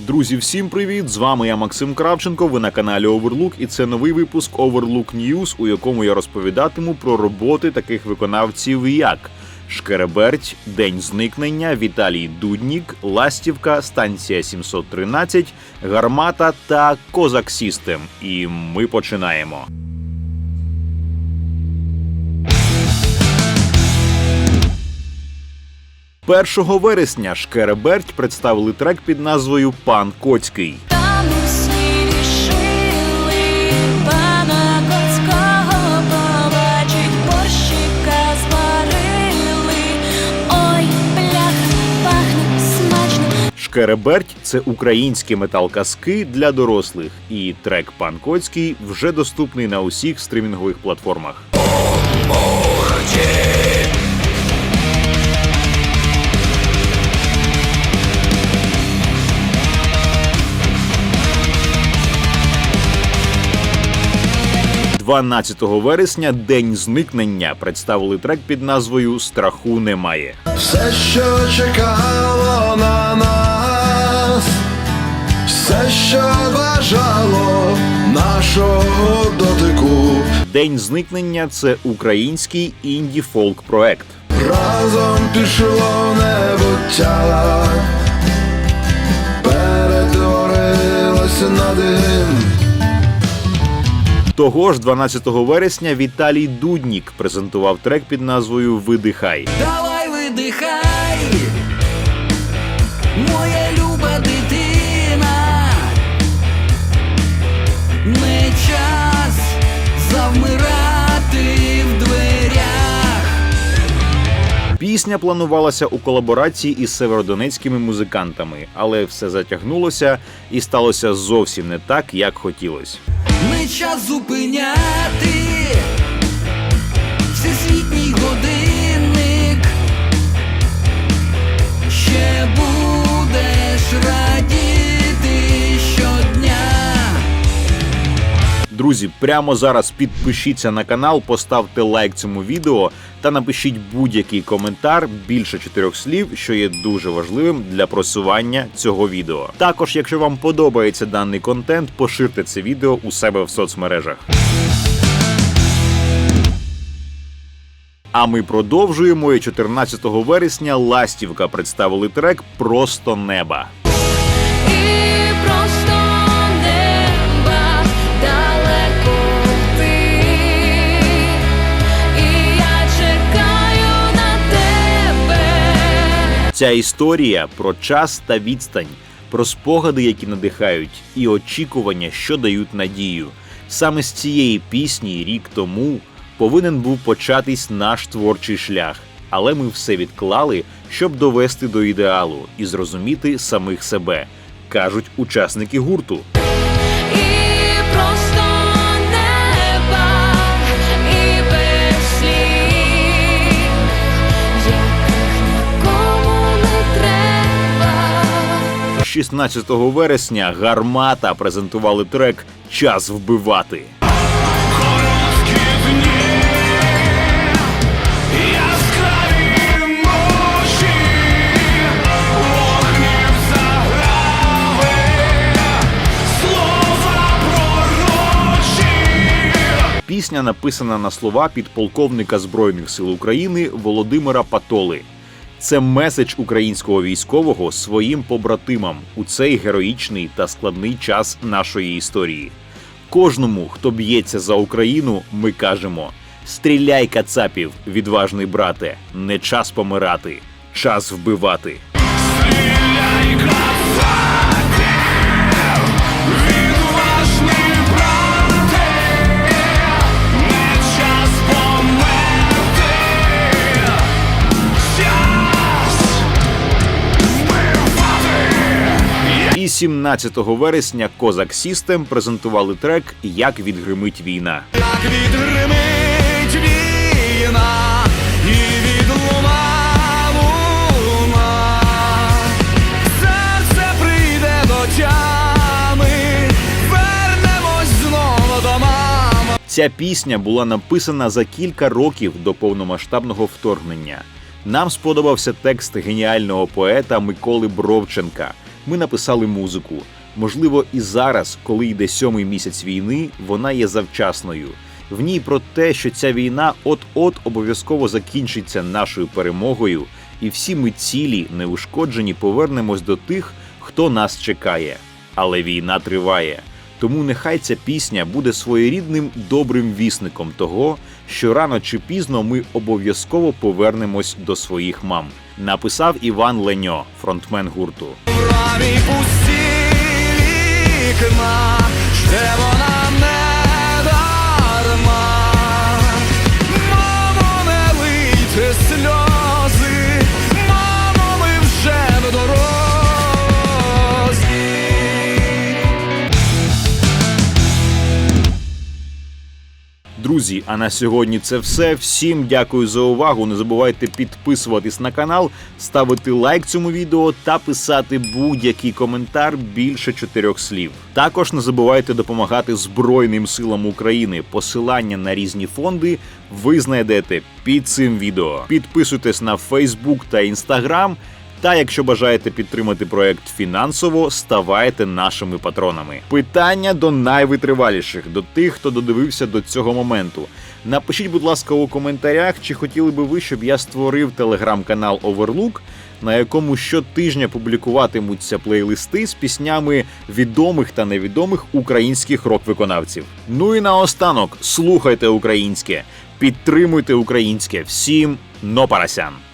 Друзі, всім привіт! З вами я Максим Кравченко. Ви на каналі Overlook, і це новий випуск Overlook News, у якому я розповідатиму про роботи таких виконавців, як Шкереберть, День зникнення, Віталій Дуднік, Ластівка, станція 713, Гармата та Козак Сістем. І ми починаємо. Першого вересня Шкереберть представили трек під назвою Пан Коцький. Там усі пана Коцького побачить, борщика зварили. Ой, блях, пахне смачно. Шкереберть це українські метал-казки для дорослих, і трек Пан Коцький вже доступний на усіх стрімінгових платформах. – 12 вересня День зникнення представили трек під назвою Страху немає. Все, що чекало на нас, все, що бажало нашого дотику, День зникнення це український інді фолк проект. разом пішло небуття, перетворилося на дим. Того ж 12 вересня Віталій Дуднік презентував трек під назвою Видихай. Давай видихай, моя люба дитина, не час завмирати в дверях. Пісня планувалася у колаборації із северодонецькими музикантами, але все затягнулося і сталося зовсім не так, як хотілось. Час зупиняти всесвітній годинник. Ще будеш радіти щодня. Друзі, прямо зараз підпишіться на канал, поставте лайк цьому відео та напишіть будь-який коментар більше чотирьох слів, що є дуже важливим для просування цього відео. Також, якщо вам подобається даний контент, поширте це відео у себе в соцмережах. А ми продовжуємо. І 14 вересня Ластівка представили трек Просто неба. Ця історія про час та відстань, про спогади, які надихають, і очікування, що дають надію. Саме з цієї пісні рік тому повинен був початись наш творчий шлях, але ми все відклали, щоб довести до ідеалу і зрозуміти самих себе, кажуть учасники гурту. І просто 16 вересня гармата презентували трек Час вбивати. Пісня написана на слова підполковника Збройних сил України Володимира Патоли. Це меседж українського військового своїм побратимам у цей героїчний та складний час нашої історії. Кожному, хто б'ється за Україну, ми кажемо: стріляй, кацапів, відважний брате, не час помирати, час вбивати. Відважний 17 вересня Козак Сістем презентували трек Як відгримить війна. Як відгримить війна і від луна, серце прийде до тями, вернемось знову до мами. Ця пісня була написана за кілька років до повномасштабного вторгнення. Нам сподобався текст геніального поета Миколи Бровченка. Ми написали музику. Можливо, і зараз, коли йде сьомий місяць війни, вона є завчасною. В ній про те, що ця війна от-от обов'язково закінчиться нашою перемогою, і всі ми цілі, неушкоджені, повернемось до тих, хто нас чекає. Але війна триває. Тому нехай ця пісня буде своєрідним добрим вісником того, що рано чи пізно ми обов'язково повернемось до своїх мам. Написав Іван Леньо, фронтмен гурту. В рамі вікна, ще вона не Друзі, а на сьогодні це все. Всім дякую за увагу. Не забувайте підписуватись на канал, ставити лайк цьому відео та писати будь-який коментар більше чотирьох слів. Також не забувайте допомагати Збройним силам України. Посилання на різні фонди ви знайдете під цим відео. Підписуйтесь на Facebook та Instagram. Та якщо бажаєте підтримати проект фінансово, ставайте нашими патронами. Питання до найвитриваліших, до тих, хто додивився до цього моменту. Напишіть, будь ласка, у коментарях, чи хотіли би ви, щоб я створив телеграм-канал Overlook, на якому щотижня публікуватимуться плейлисти з піснями відомих та невідомих українських рок-виконавців. Ну і наостанок, слухайте українське, підтримуйте українське. Всім но парасян!